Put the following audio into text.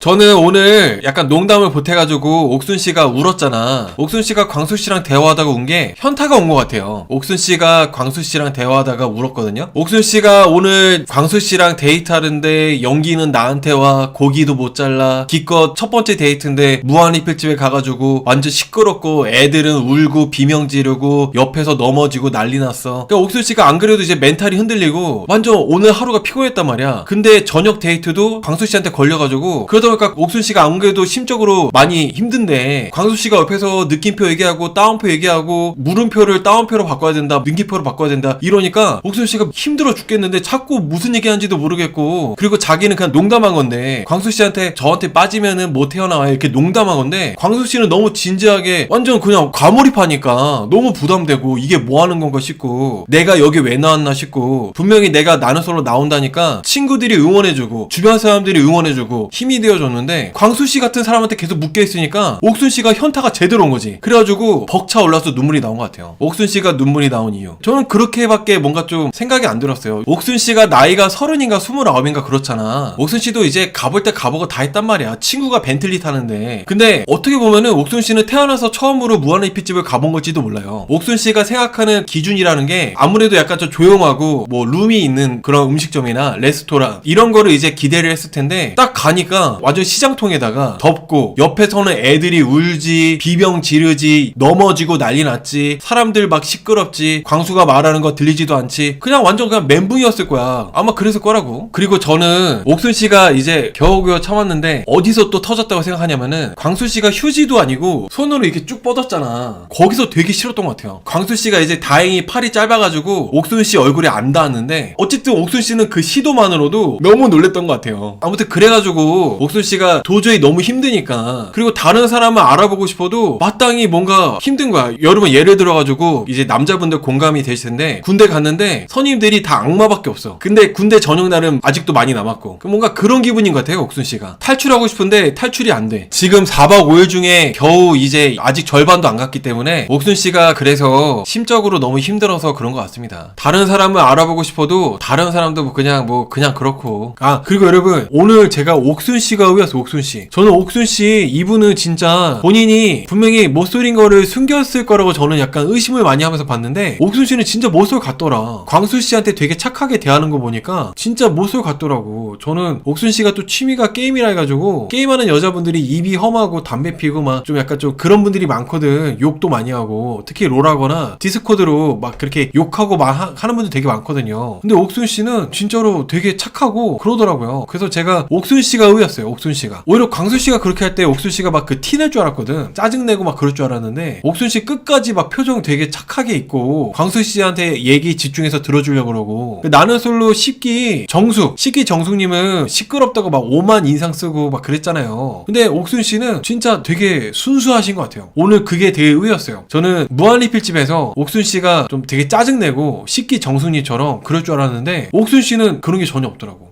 저는 오늘 약간 농담을 보태가지고 옥순 씨가 울었잖아. 옥순 씨가 광수 씨랑 대화하다가 운 게 현타가 온 것 같아요. 옥순 씨가 광수 씨랑 대화하다가 울었거든요. 옥순 씨가 오늘 광수 씨랑 데이트하는데 연기는 나한테 와 고기도 못 잘라 기껏 첫 번째 데이트인데 무한리필집에 가가지고 완전 시끄럽고 애들은 울고 비명 지르고 옆에서 넘어지고 난리 났어. 그러니까 옥순 씨가 안 그래도 이제 멘탈이 흔들리고 완전 오늘 하루가 피곤했단 말이야. 근데 저녁 데이트도 광수 씨한테 걸려가지고 그러다 보니까 옥순 씨가 안 그래도 심적으로 많이 힘든데 광수 씨가 옆에서 느낌표 얘기하고 따옴표 얘기하고 물음표를 따옴표로 바꿔야 된다 능기표로 바꿔야 된다 이러니까 옥순 씨가 힘들어 죽겠는데 자꾸 무슨 얘기하는지도 모르겠고 그리고 자기는 그냥 농담한 건데 광수 씨한테 저한테 빠지면은 못 태어나와요 이렇게 농담한 건데 광수 씨는 너무 진지하게 완전 그냥 과몰입하니까 너무 부담되고 이게 뭐 하는 건가 싶고 내가 여기 왜 나왔나 싶고 분명히 내가 나는 솔로 나온다니까 친구들이 응원해주고 주변 사람들이 응원해주고 힘이 되어 줬는데 광수 씨 같은 사람한테 계속 묶여 있으니까 옥순 씨가 현타가 제대로 온 거지. 그래가지고 벅차 올라서 눈물이 나온 것 같아요. 옥순 씨가 눈물이 나온 이유. 저는 그렇게밖에 뭔가 좀 생각이 안 들었어요. 옥순 씨가 나이가 서른인가 스물아홉인가 그렇잖아. 옥순 씨도 이제 가볼 때 가보고 다 했단 말이야. 친구가 벤틀리 타는데. 근데 어떻게 보면은 옥순 씨는 태어나서 처음으로 무한리필집을 가본 걸지도 몰라요. 옥순 씨가 생각하는 기준이라는 게 아무래도 약간 좀 조용하고 뭐 룸이 있는 그런 음식점이나 레스토랑 이런 거를 이제 기대를 했을 텐데 딱 가니까 완전 시장통에다가 덥고 옆에서는 애들이 울지 비명 지르지 넘어지고 난리 났지 사람들 막 시끄럽지 광수가 말하는 거 들리지도 않지. 그냥 완전 그냥 멘붕이었을 거야. 아마 그랬을 거라고. 그리고 저는 옥순 씨가 이제 겨우겨우 참았는데 어디서 또 터졌다고 생각하냐면은 광수 씨가 휴지도 아니고 손으로 이렇게 쭉 뻗었잖아. 거기서 되게 싫었던 것 같아요. 광수 씨가 이제 다행히 팔이 짧아가지고 옥순 씨 얼굴에 안 닿았는데 어쨌든 옥순 씨는 그 시도만으로도 너무 놀랬던 것 같아요. 아무튼 그래가지고 옥순 씨가 도저히 너무 힘드니까 그리고 다른 사람을 알아보고 싶어도 마땅히 뭔가 힘든 거야. 여러분 예를 들어가지고 이제 남자분들 공감이 되실 텐데 군대 갔는데 선임들이 다 악마밖에 없어. 근데 군대 전역 날은 아직도 많이 남았고. 그 뭔가 그런 기분인 것 같아요 옥순 씨가. 탈출하고 싶은데 탈출이 안 돼. 지금 4박 5일 중에 겨우 이제 아직 절반도 안 갔기 때문에 옥순 씨가 그래서 심적으로 너무 힘들어서 그런 것 같습니다. 다른 사람을 알아보고 싶어도 다른 사람도 뭐 그냥 뭐 그냥 그렇고. 아 그리고 여러분 오늘 제가 옥순 씨가 의외였어 옥순 씨. 저는 옥순 씨 이분은 진짜 본인이 분명히 못소린 거를 숨겼을 거라고 저는 약간 의심을 많이 하면서 봤는데 옥순 씨는 진짜 못쏠 같더라. 광수 씨한테 되게 착하게 대하는 거 보니까 진짜 못쏠 같더라고. 저는 옥순 씨가 또 취미가 게임이라 해가지고 게임하는 여자분들이 입이 험하고 담배 피고 막 좀 약간 좀 그런 분들이 많거든. 욕도 많이 하고. 특히 롤하거나 디스코드로 막 그렇게 욕하고 막 하- 하는 분들 되게 많거든요. 근데 옥순 씨는 진짜로 되게 착하고 그러더라고요. 그래서 제가 옥순 씨가 의였어요 옥순 씨가. 오히려 광수 씨가 그렇게 할 때 옥순 씨가 막 그 티 낼 줄 알았거든. 짜증내고 막 그럴 줄 알았는데 옥순 씨 끝까지 막 표정 되게 착하게 있고 광수 씨한테 얘기 집중해서 들어주려고 그러고. 나는 솔로 10기 정숙 10기 정숙님은 시끄럽다고 막 오만 인상 쓰고 막 그랬잖아요. 근데 옥순 씨는 진짜 되게 순수하신 것 같아요. 오늘 그게 되게 의였어요. 저는 무한리필집에서 옥순 씨가 좀 되게 짜증내고 10기 정숙님처럼 그럴 줄 알았는데 옥순 씨는 그런 게 전혀 없더라고